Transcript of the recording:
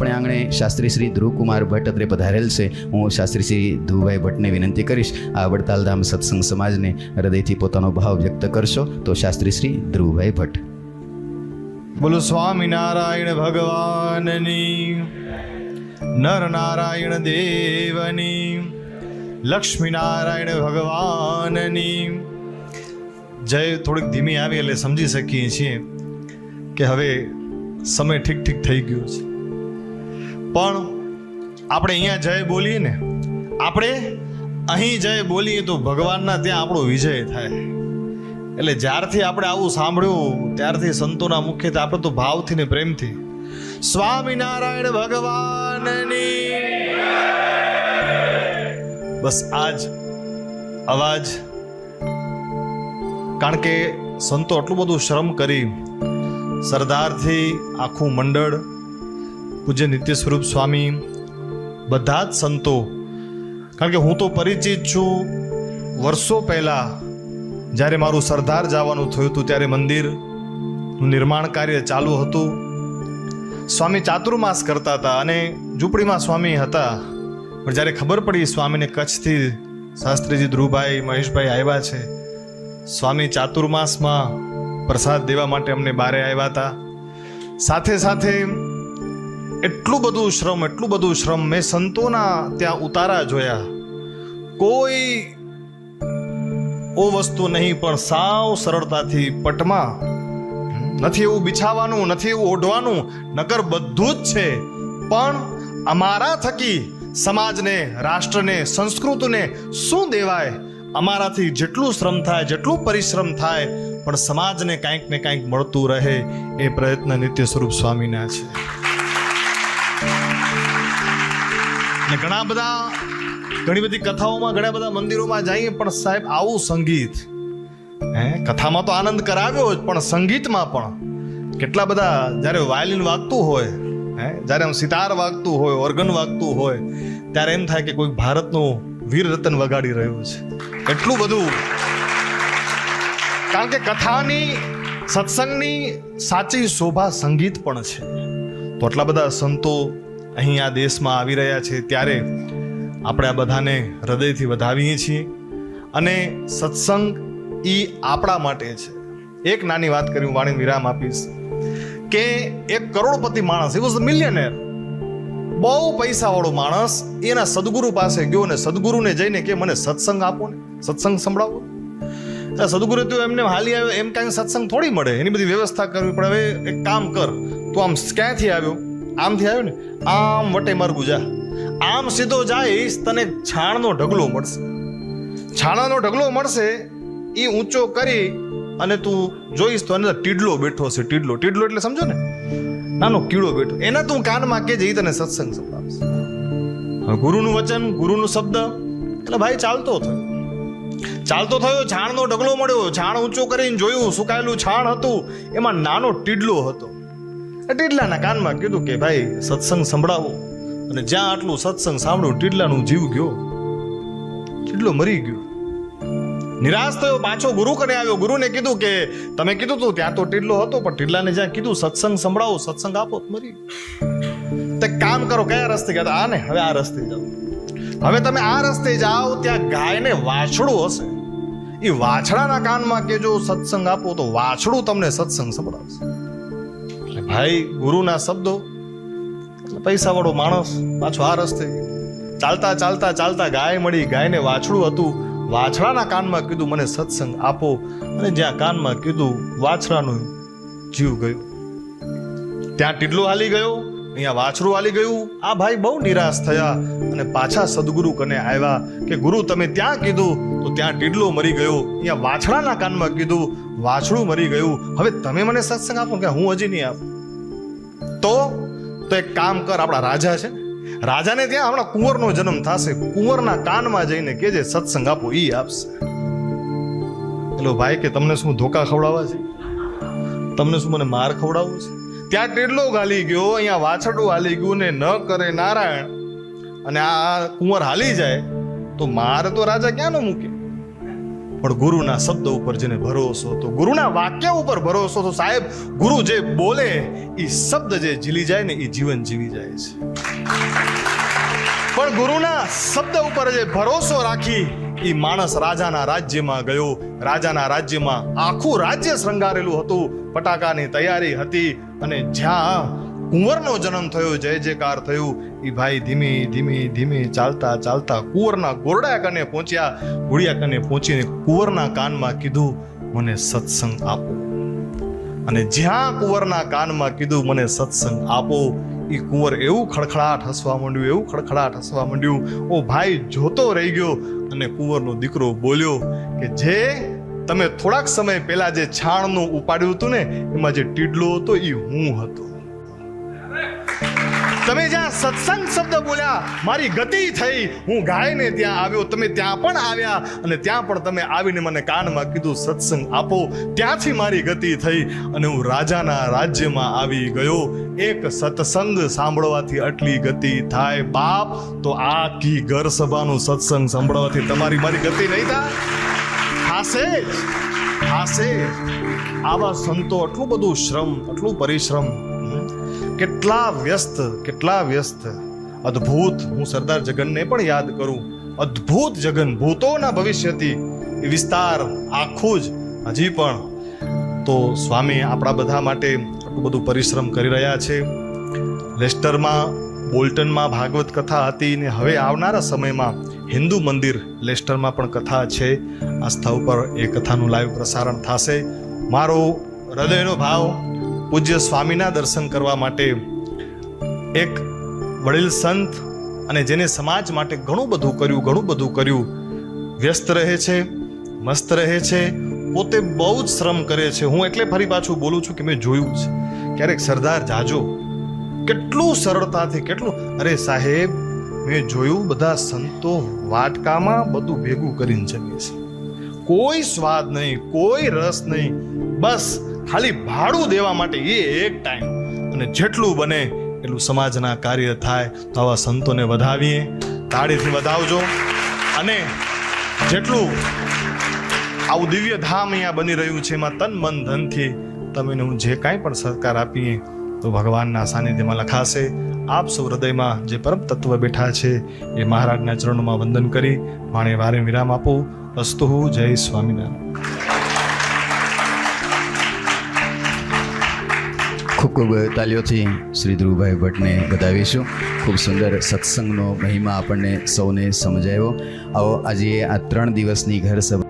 આપણે આંગણે શાસ્ત્રી શ્રી ધ્રુવકુમાર ભટ્ટ અત્રે પધારેલ છે. હું શાસ્ત્રી શ્રી ધ્રુવભાઈ ભટ્ટને વિનંતી કરીશ, આ વડતાલધામ સત્સંગ સમાજને હૃદયથી પોતાનો ભાવ વ્યક્ત કરશો. તો શાસ્ત્રી શ્રી ધ્રુવભાઈ ભટ્ટ. બોલો, સ્વામિનારાયણ ભગવાનની નર નારાયણ દેવની, લક્ષ્મીનારાયણ ભગવાનની. જય, થોડીક ધીમી આવી એટલે સમજી શકીએ છીએ કે હવે સમય ઠીક ઠીક થઈ ગયો છે. પણ આપણે અહીંયા જય બોલીએ ને, આપણે અહીં જય બોલીએ તો ભગવાનના ત્યાં આપણો વિજય થાય. એટલે જ્યારથી આપણે આવું સાંભળ્યું, ત્યારથી સંતોના મુખ્યત્વે આપણે તો ભાવથી ને પ્રેમથી, સ્વામિનારાયણ ભગવાનની બસ આજ અવાજ. કારણ કે સંતો આટલું બધું શ્રમ કરી, સરદારથી આખું મંડળ પૂજ્ય નિત્ય સ્વરૂપ સ્વામી, બધા જ સંતો. કારણ કે હું તો પરિચિત છું. વર્ષો પહેલાં જ્યારે મારું સરદાર જવાનું થયું હતું, ત્યારે મંદિરનું નિર્માણ કાર્ય ચાલુ હતું. સ્વામી ચાતુર્માસ કરતા હતા અને ઝૂંપડીમાં સ્વામી હતા. પણ જ્યારે ખબર પડી સ્વામીને કચ્છથી શાસ્ત્રીજી ધ્રુવભાઈ, મહેશભાઈ આવ્યા છે, સ્વામી ચાતુર્માસમાં પ્રસાદ દેવા માટે અમને બારે આવ્યા હતા. સાથે સાથે એટલું બધું શ્રમ, એટલું બધું શ્રમ મેં સંતોના ત્યાં ઉતારા જોયા. કોઈ ઓ વસ્તુ નહીં, પણ સાવ સરળતાથી પટમાં. નથી એવું બિછાવાનું, નથી એવું ઓઢવાનું, નકર બધું જ છે. પણ અમારા થકી સમાજને, રાષ્ટ્રને, સંસ્કૃતિને શું દેવાય? અમારાથી જેટલું શ્રમ થાય, જેટલું પરિશ્રમ થાય, પણ સમાજને કાંઈક ને કાંઈક મળતું રહે એ પ્રયત્ન નિત્ય સ્વરૂપ સ્વામીના છે. ને ઘણા બધા, ઘણી બધી કથાઓમાં, ઘણા બધા મંદિરોમાં જઈએ પણ સાહેબ, આવું સંગીત, હે? કથામાં તો આનંદ કરાવ્યો જ, પણ સંગીતમાં પણ કેટલા બધા, જ્યારે વાયલિન વાગતું હોય, હે? જ્યારે આમ સિતાર વાગતું હોય, ઓર્ગન વાગતું હોય, ત્યારે એમ થાય કે કોઈ ભારતનું વીર રતન વગાડી રહ્યું છે. એટલું બધું. કારણ કે કથાની, સત્સંગની સાચી શોભા સંગીત પણ છે. તો આટલા બધા સંતો અહીં આ દેશમાં આવી રહ્યા છે ત્યારે આપણે આ બધાને હૃદયથી વધાવીએ છીએ અને સત્સંગ એ આપણા માટે છે. એક નાની વાત કરી હું વાણી વિરામ આપીશ કે એક કરોડપતિ માણસ એ વોઝ મિલિયનેર બહુ પૈસાવાળો માણસ એના સદગુરુ પાસે ગયો ને સદગુરુને જઈને કે મને સત્સંગ આપો ને, સત્સંગ સંભળાવો. એટલે સદગુરુ તો એમને હાલી આવ્યો, એમ કાંઈ સત્સંગ થોડી મળે, એની બધી વ્યવસ્થા કરવી પડે હવે એક કામ કર, તું આમ ક્યાંથી આવ્યો? આમથી આવ્યો ને, આમ વટે માર્ગું જા આમ સીધો જઈશ તને છાણનો ઢગલો મળશે. છાણાનો ઢગલો મળશે એ ઊંચો કરી અને તું જોઈશ તો અંદર ટીડલો બેઠો છે, ટીડલો. ટીડલો એટલે સમજો ને, નાનો કીડો બેઠો. એને તું કાનમાં કે જઈ તને સત્સંગ સંભળાવશે ગુરુનું વચન, ગુરુનું શબ્દ, એટલે ભાઈ ચાલતો થયો. ચાલતો થયો, છાણનો ઢગલો મળ્યો. છાણ ઊંચો કરીને જોયું, સુકાયેલું છાણ હતું. એમાં નાનો ટીડલો હતો. ટીડલાના કાનમાં કીધું કે, ભાઈ, સત્સંગ સંભળાવો. અને જ્યાં આટલું સત્સંગ સાંભળ્યું, ટીડલાનું જીવ ગયો. ટીડલો મરી ગયો. નિરાશ થયો, પાછો ગુરુ કને આવ્યો? ગુરુને કીધું કે, તમે કીધું તું ત્યાં તો ટીડલો હતો, પણ ટીડલાને જ્યાં કીધું, સત્સંગ સંભળાવો, સત્સંગ આપો મરી તે કામ કરો, કયા રસ્તે ગયા આ ને હવે આ રસ્તે જાઓ. હવે તમે આ રસ્તે જાઓ, ત્યાં ગાયને વાછડું હશે. એ વાછડાના કાનમાં કે જો સત્સંગ આપો, તો વાછડું તમને સત્સંગ સંભળાવશે. એટલે ભાઈ, ગુરુના શબ્દો. એટલે પૈસાવાળો માણસ પાછો આ રસ્તે ચાલતા ચાલતા ચાલતા ગાય મળી, ગાયને વાછડું હતું. વાછડાના કાનમાં કીધું, મને સત્સંગ આપો. અને જ્યાં કાનમાં કીધું, વાછડાનું જીવ ગયું. ત્યાં ટીડલો હાલી ગયો. અહીંયા વાછરું વાલી ગયું. આ ભાઈ બહુ નિરાશ થયા અને પાછા સદગુરુ કને આવ્યા કે, ગુરુ, તમે ત્યાં કીધું? તો ત્યાં ટીડલો મરી ગયો. અહીંયા વાછડાના કાનમાં કીધું, વાછડું મરી ગયું. હવે તમે મને સત્સંગ આપો કે હું હજી નહીં આપું તો તો એક કામ કર, આપણા રાજા છે. રાજાને ત્યાં હમણાં કુંવરનો જન્મ થશે. કુંવરના કાનમાં જઈને કે જે સત્સંગ આપો એ આપશે. એટલે ભાઈ, કે તમને શું ધોકા ખવડાવવા છે? તમને શું મને માર ખવડાવવું છે? ત્યાં ટેડલો ગાલી ગયો, અહીંયા વાછડું હાલી ગયું ને ન કરે નારાયણ. અને આ કુંવર હાલી જાય, તો મારે તો રાજા ક્યાં નો મૂકે? પણ ગુરુના શબ્દ ઉપર જેને ભરોસો, તો ગુરુના વાક્ય ઉપર ભરોસો, તો સાહેબ, ગુરુ જે બોલે, એ શબ્દ જે ઝીલી જાય ને, એ જીવન જીવી જાય છે. પણ ગુરુના શબ્દ ઉપર જે ભરોસો રાખી એ માણસ રાજાના રાજ્યમાં ગયો. રાજાના રાજ્યમાં આખું રાજ્ય શૃંગારેલું હતું. પટાકાની તૈયારી હતી અને જ્યાં કુંવરનો જન્મ થયો, જય જયકાર થયું એ ભાઈ ધીમે ધીમે ધીમે ચાલતા ચાલતા કુંવરના ગોરડા કને પહોંચ્યા. ઘોડિયા કને પહોંચીને કુંવરના કાનમાં કીધું, મને સત્સંગ આપો. અને જ્યાં કુંવરના કાનમાં કીધું, મને સત્સંગ આપો એ કુંવર એવું ખડખડાટ હસવા માંડ્યું, એવું ખડખડાટ હસવા માંડ્યું. ઓ ભાઈ, જોતો રહી ગયો અને કુંવરનો દીકરો બોલ્યો કે, જે તમે થોડાક સમય પહેલા જે છાણનું ઉપાડ્યું હતું ને, એમાં જે ટીડલો હતો એ હું હતો. તમે જ્યાં સત્સંગ શબ્દ બોલ્યા, મારી ગતિ થઈ, હું ગાયને ત્યાં આવ્યો, તમે ત્યાં પણ આવ્યા અને ત્યાં પણ તમે આવીને મને કાનમાં કીધું, સત્સંગ આપો. ત્યાંથી મારી ગતિ થઈ અને હું રાજાના રાજ્યમાં આવી ગયો. એક સત્સંગ સાંભળવાથી આટલી ગતિ થાય. બાપ, તો આખી ઘર સભાનું સત્સંગ સાંભળવાથી તમારી મારી ગતિ નહીં થાય? હાસે જ. આવા સંતો આટલું બધું શ્રમ, આટલું પરિશ્રમ. કેટલા વ્યસ્ત કેટલા વ્યસ્ત. અદ્ભુત. હું સરદાર જગનને પણ યાદ કરું. અદ્ભુત જગન, ભૂતોના ભવિષ્યથી. એ વિસ્તાર આખું જ હજી પણ. તો સ્વામી આપણા બધા માટે આટલું બધું પરિશ્રમ કરી રહ્યા છે. લેસ્ટરમાં, બોલ્ટનમાં ભાગવત કથા હતી ને હવે આવનારા સમયમાં હિન્દુ મંદિર લેસ્ટરમાં પણ કથા છે. આસ્થા ઉપર એ કથાનું લાઈવ પ્રસારણ થશે. મારો હૃદયનો ભાવ પૂજ્ય સ્વામીના દર્શન કરવા માટે એક વડીલ સંત અને જેને સમાજ માટે ઘણું બધું કર્યું, ઘણું બધું કર્યું, વ્યસ્ત રહે છે, મસ્ત રહે છે, પોતે બહુ જ શ્રમ કરે છે. હું એટલે ફરી પાછું બોલું છું કે મેં જોયું છે. ક્યારેક સરદાર જાજો. કેટલું સરળતાથી, કેટલું, અરે સાહેબ, મેં જોયું બધા સંતો વાટકામાં બધું ભેગું કરીને જમે છે. કોઈ સ્વાદ નહીં, કોઈ રસ નહીં. બસ ખાલી ભાડું દેવા માટે એ એક ટાઈમ અને જેટલું બને એટલું સમાજના કાર્ય થાય તો આવા સંતોને વધાવીએ, તાળીથી વધાવજો. અને જેટલું આવું દિવ્ય ધામ અહીંયા બની રહ્યું છે એમાં તન મન ધનથી તમે હું જે કાંઈ પણ સહકાર આપીએ, તો ભગવાનના સાનિધ્યમાં લખાશે. આપ સૌ હૃદયમાં જે પરમ તત્વ બેઠા છે એ મહારાજના ચરણોમાં વંદન કરી માણે વારે વિરામ આપો. અસ્તુ જય સ્વામિનારાયણ. ખૂબ ખૂબ તાલીઓથી શ્રી ધ્રુવભાઈ ભટ્ટને બતાવીશું ખૂબ સુંદર સત્સંગનો મહિમા આપણને સૌને સમજાયો. આવો આજે આ ત્રણ દિવસની ઘર સભા